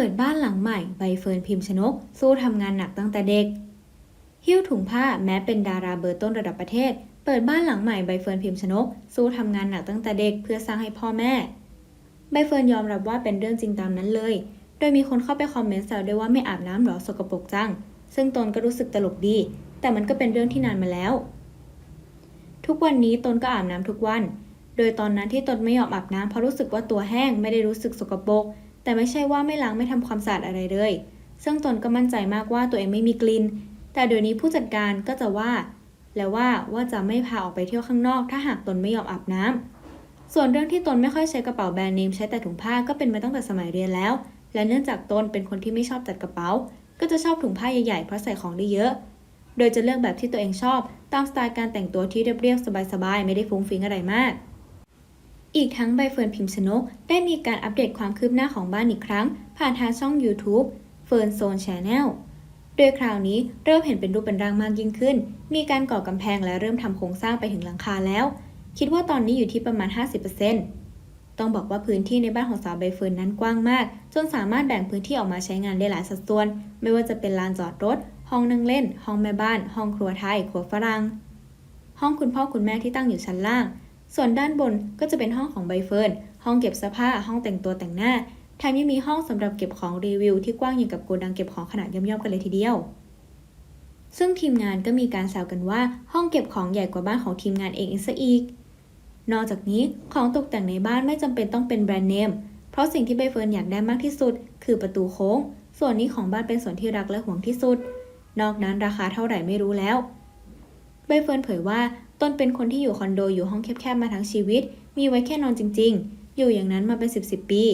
เปิดบ้านหลังใหม่ใบเฟิร์นพิมพ์ชนก สู้ทำงานหนักตั้งแต่เด็ก หิ้วถุงผ้าแม้เป็นดาราเบอร์ต้นระดับประเทศ เปิดบ้านหลังใหม่ใบเฟิร์นพิมพ์ชนก สู้ทำงานหนักตั้งแต่เด็กเพื่อสร้างให้พ่อแม่ใบเฟิร์นยอมรับว่าเป็นเรื่องจริงตามนั้นเลย โดยมีคนเข้าไปคอมเมนต์แซวด้วยว่าไม่อาบน้ำหรอสกปรกจัง ซึ่งตนก็รู้สึกตลกดี แต่มันก็เป็นเรื่องที่นานมาแล้ว ทุกวันนี้ตนก็อาบน้ำทุกวัน โดยตอนนั้นที่ตนไม่ยอมอาบน้ำเพราะรู้สึกว่าตัวแห้งไม่ได้รู้สึกสกปรก แต่ไม่ใช่ว่าไม่ล้างไม่ทำความสะอาดอะไรเลย ซึ่งตนก็มั่นใจมากว่าตัวเองไม่มีกลิ่น แต่เดี๋ยวนี้ผู้จัดการก็จะว่า แล้วว่าว่าจะไม่พาออกไปเที่ยวข้างนอก ถ้าหากตนไม่ยอมอาบน้ำส่วนเรื่องที่ตนไม่ค่อยใช้กระเป๋าแบรนด์เนมใช้แต่ถุงผ้าก็เป็นมาตั้งแต่สมัยเรียนแล้ว และเนื่องจากตนเป็นคนที่ไม่ชอบจัดกระเป๋า ก็จะชอบถุงผ้าใหญ่ๆเพราะใส่ของได้เยอะ โดยจะเลือกแบบที่ตัวเองชอบ ตามสไตล์การแต่งตัวที่เรียบๆสบายๆไม่ได้ฟุ้งฟิ้งอะไรมาก อีกทั้งใบเฟิร์นพิมพ์ชนก ได้มีการอัปเดตความคืบหน้าของบ้านอีกครั้ง ผ่านทางช่อง YouTube เฟิร์นโซนชแนลโดยคราวนี้เริ่มเห็นเป็นรูปเป็นร่างมากยิ่งขึ้น มีการก่อกำแพงและเริ่มทำโครงสร้างไปถึงหลังคาแล้ว คิดว่าตอนนี้อยู่ที่ประมาณ 50%ต้องบอกว่าพื้นที่ในบ้านของสาวใบเฟิร์นนั้นกว้างมาก จนสามารถแบ่งพื้นที่ออกมาใช้งานได้หลายสัดส่วน ไม่ว่าจะเป็นลานจอดรถ ห้องนั่งเล่น ห้องแม่บ้าน ห้องครัวไทย ครัวฝรั่ง ห้องคุณพ่อคุณแม่ที่ตั้งอยู่ชั้นล่าง ส่วนด้านบนก็จะเป็นห้องของใบเฟิร์น ห้องเก็บเสื้อผ้า ห้องแต่งตัวแต่งหน้า แถมยังมีห้องสำหรับเก็บของรีวิวที่กว้างอย่างกับโกดังเก็บของขนาดย่อมๆกันเลยทีเดียว ซึ่งทีมงานก็มีการแซวกันว่าห้องเก็บของใหญ่กว่าบ้านของทีมงานเองอีกซะอีก นอกจากนี้ของตกแต่งในบ้านไม่จำเป็นต้องเป็นแบรนด์เนม เพราะสิ่งที่ใบเฟิร์นอยากได้มากที่สุด คือประตูโค้ง ส่วนนี้ของบ้านเป็นส่วนที่รักและห่วงที่สุด นอกนั้นราคาเท่าไหร่ไม่รู้แล้ว ใบเฟิร์นเผยว่า ตนเป็นคนที่อยู่คอนโดอยู่ห้องแคบๆมาทั้งชีวิต มีไว้แค่นอนจริง ๆ อยู่อย่างนั้นมาเป็น 10บสปี